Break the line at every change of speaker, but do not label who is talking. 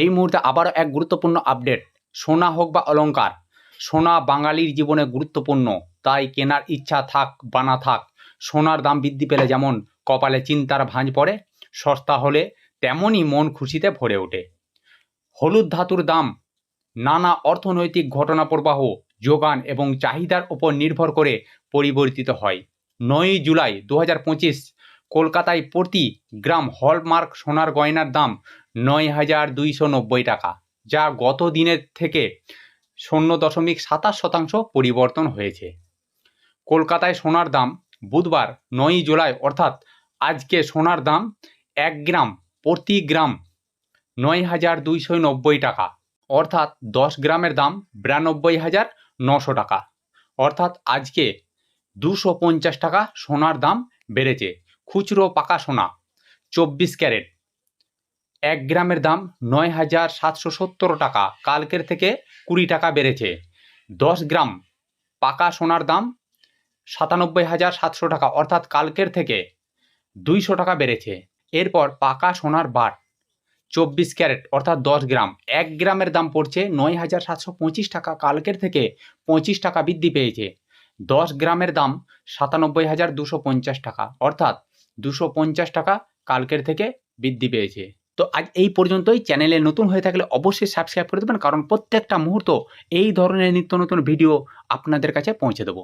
এই মুহূর্তে আবারও এক গুরুত্বপূর্ণ আপডেট সোনা হোক বা অলঙ্কার সোনা বাঙালির জীবনে গুরুত্বপূর্ণ, তাই কেনার ইচ্ছা থাক বা না থাক, সোনার দাম বৃদ্ধি পেলে যেমন কপালে চিন্তার ভাঁজ পড়ে, সস্তা হলে তেমনই মন খুশিতে ভরে ওঠে। হলুদ ধাতুর দাম, নানা অর্থনৈতিক ঘটনা প্রবাহ, যোগান এবং চাহিদার উপর নির্ভর করে পরিবর্তিত হয়। নয়ই জুলাই দু কলকাতায় প্রতি গ্রাম হলমার্ক সোনার গয়নার দাম নয় হাজার দুইশো নব্বই টাকা, যা গত দিনের থেকে শূন্য দশমিক সাতাশ শতাংশ পরিবর্তন হয়েছে। কলকাতায় সোনার দাম বুধবার নয়ই জুলাই, অর্থাৎ আজকে সোনার দাম এক গ্রাম প্রতি গ্রাম নয় হাজার দুইশো নব্বই টাকা, অর্থাৎ দশ গ্রামের দাম বিরানব্বই হাজার নশো টাকা, অর্থাৎ আজকে দুশো পঞ্চাশ টাকা সোনার দাম বেড়েছে। খুচরো পাকা সোনা, চব্বিশ ক্যারেট। এক গ্রামের দাম নয় হাজার সাতশো সত্তর টাকা, কালকের থেকে কুড়ি টাকা বেড়েছে। দশ গ্রাম পাকা সোনার দাম সাতানব্বই হাজার সাতশো টাকা, অর্থাৎ কালকের থেকে দুইশো টাকা বেড়েছে। এরপর পাকা সোনার বার চব্বিশ ক্যারেট, অর্থাৎ দশ গ্রাম। এক গ্রামের দাম পড়ছে নয় হাজার সাতশো পঁচিশ টাকা, কালকের থেকে পঁচিশ টাকা বৃদ্ধি পেয়েছে। দশ গ্রামের দাম সাতানব্বই হাজার দুশো পঞ্চাশ টাকা, অর্থাৎ দুশো পঞ্চাশ টাকা কালকের থেকে বৃদ্ধি পেয়েছে। তো আজ এই পর্যন্তই। চ্যানেলে নতুন হয়ে থাকলে অবশ্যই সাবস্ক্রাইব করে দেবেন, কারণ প্রত্যেকটা মুহূর্ত এই ধরনের নিত্য নতুন ভিডিও আপনাদের কাছে পৌঁছে দেবো।